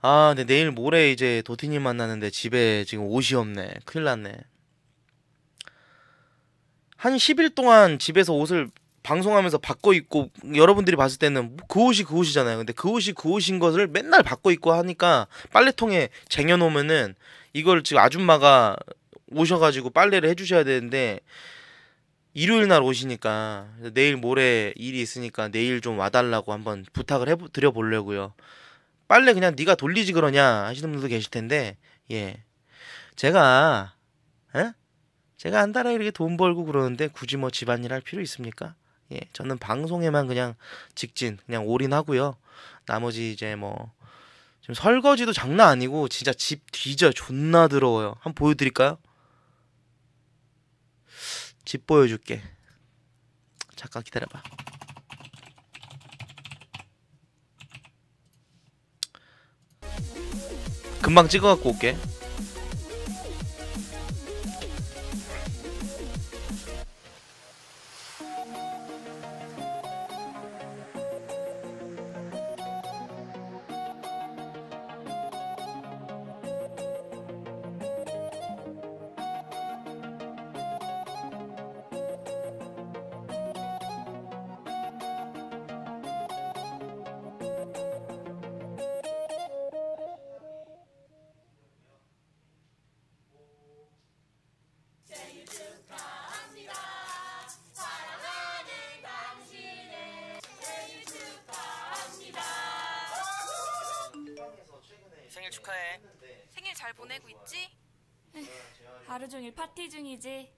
아, 근데 내일 모레 이제 도티님 만나는데 집에 지금 옷이 없네. 큰일 났네. 한 10일 동안 집에서 옷을 방송하면서 바꿔 입고 여러분들이 봤을 때는 뭐그 옷이 그 옷이잖아요. 근데 그 옷이 그 옷인 것을 맨날 바꿔 입고 하니까 빨래통에 쟁여 놓으면은 이걸 지금 아줌마가 오셔가지고 빨래를 해주셔야 되는데 일요일 날 오시니까 내일 모레 일이 있으니까 내일 좀 와달라고 한번 부탁을 해 드려 보려고요. 빨래 그냥 네가 돌리지 그러냐 하시는 분들도 계실 텐데 예 제가 에? 제가 한 달에 이렇게 돈 벌고 그러는데 굳이 뭐 집안일 할 필요 있습니까? 예 저는 방송에만 그냥 직진 그냥 올인하고요. 나머지 이제 뭐 지금 설거지도 장난 아니고 진짜 집 뒤져 존나 더러워요. 한번 보여드릴까요? 집 보여줄게. 잠깐 기다려봐. 금방 찍어갖고 올게. 생일 축하해. 생일 잘 보내고 있지? 하루 종일 파티 중이지.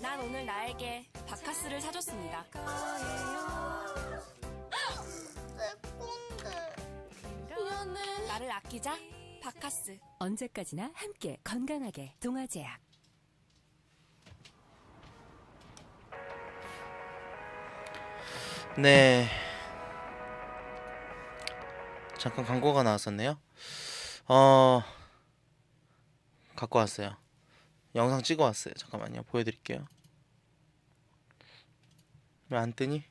난 오늘 나에게 바카스를 사줬습니다. 내 꼰대. 미안해. 나를 아끼자. 바카스. 언제까지나 함께 건강하게 동아제약 네. 잠깐 광고가 나왔었네요. 어, 갖고 왔어요. 영상 찍어 왔어요. 잠깐만요. 보여드릴게요. 왜 안 뜨니?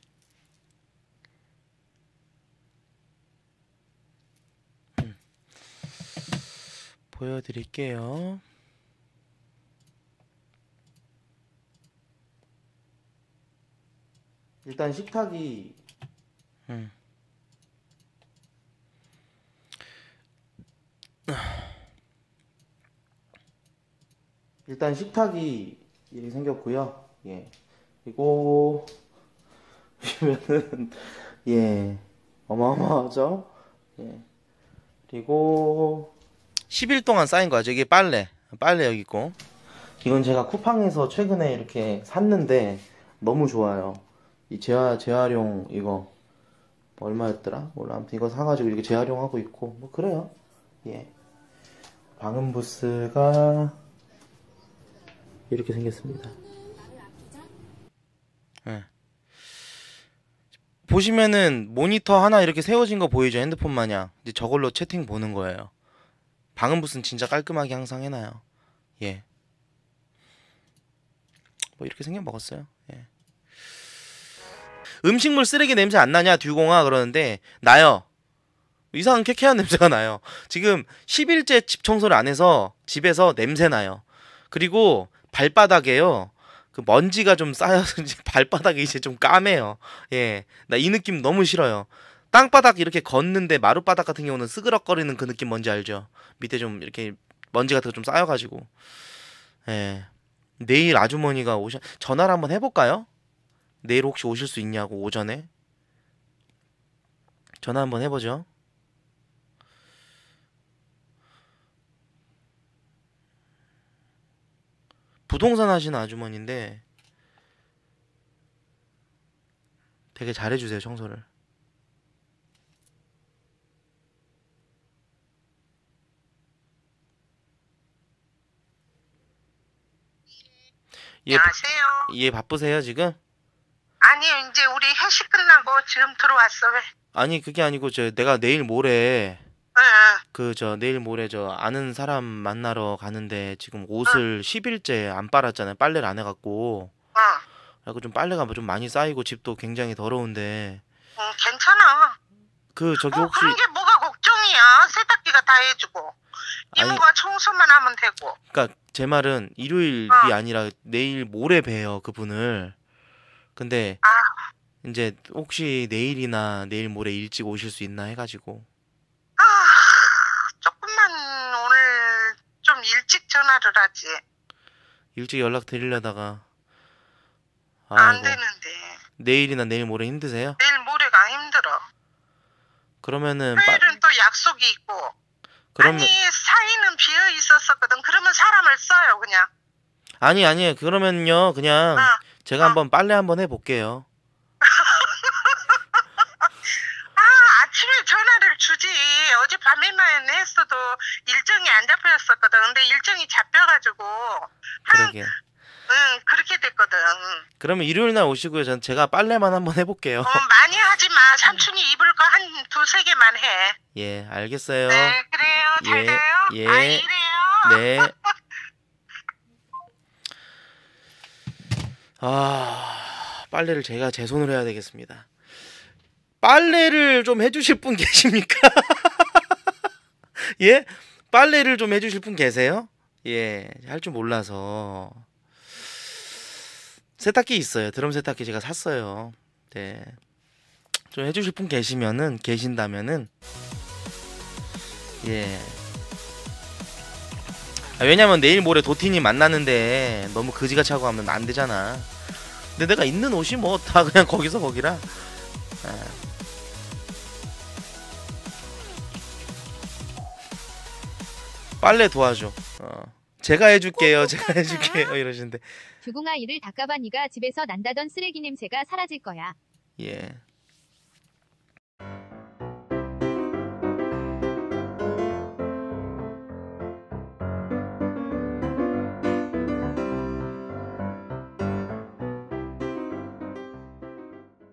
음. 보여드릴게요. 일단 식탁이 음. 일단 식탁이 이렇게 생겼고요. 예. 그리고 보시면은 예. 어마어마하죠? 예. 그리고 10일 동안 쌓인 거죠. 이게 빨래. 빨래 여기 있고. 이건 제가 쿠팡에서 최근에 이렇게 샀는데 너무 좋아요. 이 재활 재활용 이거 뭐 얼마였더라? 몰라 아무튼 이거 사가지고 이렇게 재활용하고 있고 뭐 그래요. 예. 방음 부스가 이렇게 생겼습니다. 예. 보시면은 모니터 하나 이렇게 세워진 거 보이죠? 핸드폰 마냥. 이제 저걸로 채팅 보는 거예요. 방음 부스는 진짜 깔끔하게 항상 해놔요. 예. 뭐 이렇게 생겨 먹었어요. 예. 음식물 쓰레기 냄새 안 나냐 듀공아 그러는데 나요. 이상한 쾌쾌한 냄새가 나요. 지금 10일째 집 청소를 안 해서 집에서 냄새 나요. 그리고 발바닥에요. 그 먼지가 좀 쌓여서 발바닥이 이제 좀 까매요. 예. 나 이 느낌 너무 싫어요. 땅바닥 이렇게 걷는데 마룻바닥 같은 경우는 쓰그럭거리는 그 느낌 뭔지 알죠? 밑에 좀 이렇게 먼지 같은 거 좀 쌓여가지고. 예. 내일 아주머니가 오셔 전화를 한번 해볼까요? 내일 혹시 오실 수 있냐고 오전에 전화 한번 해보죠. 부동산 하시는 아주머니인데 되게 잘해주세요 청소를. 예, 안녕하세요. 예 바쁘세요 지금? 아니 이제 우리 회식 끝나고 지금 들어왔어 왜? 아니 그게 아니고 저 내가 내일 모레 응, 응. 그저 내일 모레 저 아는 사람 만나러 가는데 지금 옷을 10일째 안 빨았잖아요. 빨래를 안 해갖고. 어, 그래서 좀 빨래가 뭐좀 많이 쌓이고 집도 굉장히 더러운데 응, 괜찮아. 그 저기 어, 혹시 그런 게 뭐가 걱정이야. 새끼가 다 해주고 아니 이모가 청소만 하면 되고 그러니까 제 말은 일요일이 어. 아니라 내일 모레 봬요 그분을. 근데 아 이제 혹시 내일이나 내일 모레 일찍 오실 수 있나 해가지고 아, 조금만 오늘 좀 일찍 전화를 하지. 일찍 연락 드리려다가 안 아이고 되는데. 내일이나 내일 모레 힘드세요? 내일 모레가 힘들어. 그러면은 빠, 토요일은 또 약속이 있고. 그러면 아니, 사이는 비어 있었었거든. 그러면 사람을 써요, 그냥. 아니 아니에요 그러면요 그냥 어. 제가 한번 빨래 한번 해볼게요 아, 아침에 전화를 주지. 어제 밤에만 했어도 잡혔었거든. 근데 일정이 잡혀가지고. 한, 그러게 응, 그렇게 됐거든. 그러면 일요일 날 오시고요 전 제가 빨래만 한번 해볼게요 어, 많이 하지 마. 삼촌이 입을 거 한 두세 개만 해. 예 알겠어요 네, 그래요. 잘 예, 돼요. 예. 아, 이래요. 네. 아, 빨래를 제가 제 손으로 해야 되겠습니다. 빨래를 좀 해주실 분 계십니까? 예? 빨래를 좀 해주실 분 계세요? 예, 할 줄 몰라서. 세탁기 있어요. 드럼 세탁기 제가 샀어요. 네. 좀 해주실 분 계시면은, 계신다면은, 예. 아, 왜냐면 내일 모레 도티님 만나는데 너무 그지같이 하고 하면 안 되잖아. 근데 내가 입는 옷이 뭐 다 그냥 거기서 거기라. 아. 빨래 도와줘. 어. 제가 해줄게요. 제가 해줄게요. 이러시는데 주공아 이를 닦아봐 니가 집에서 난다던 쓰레기 냄새가 사라질 거야. 예.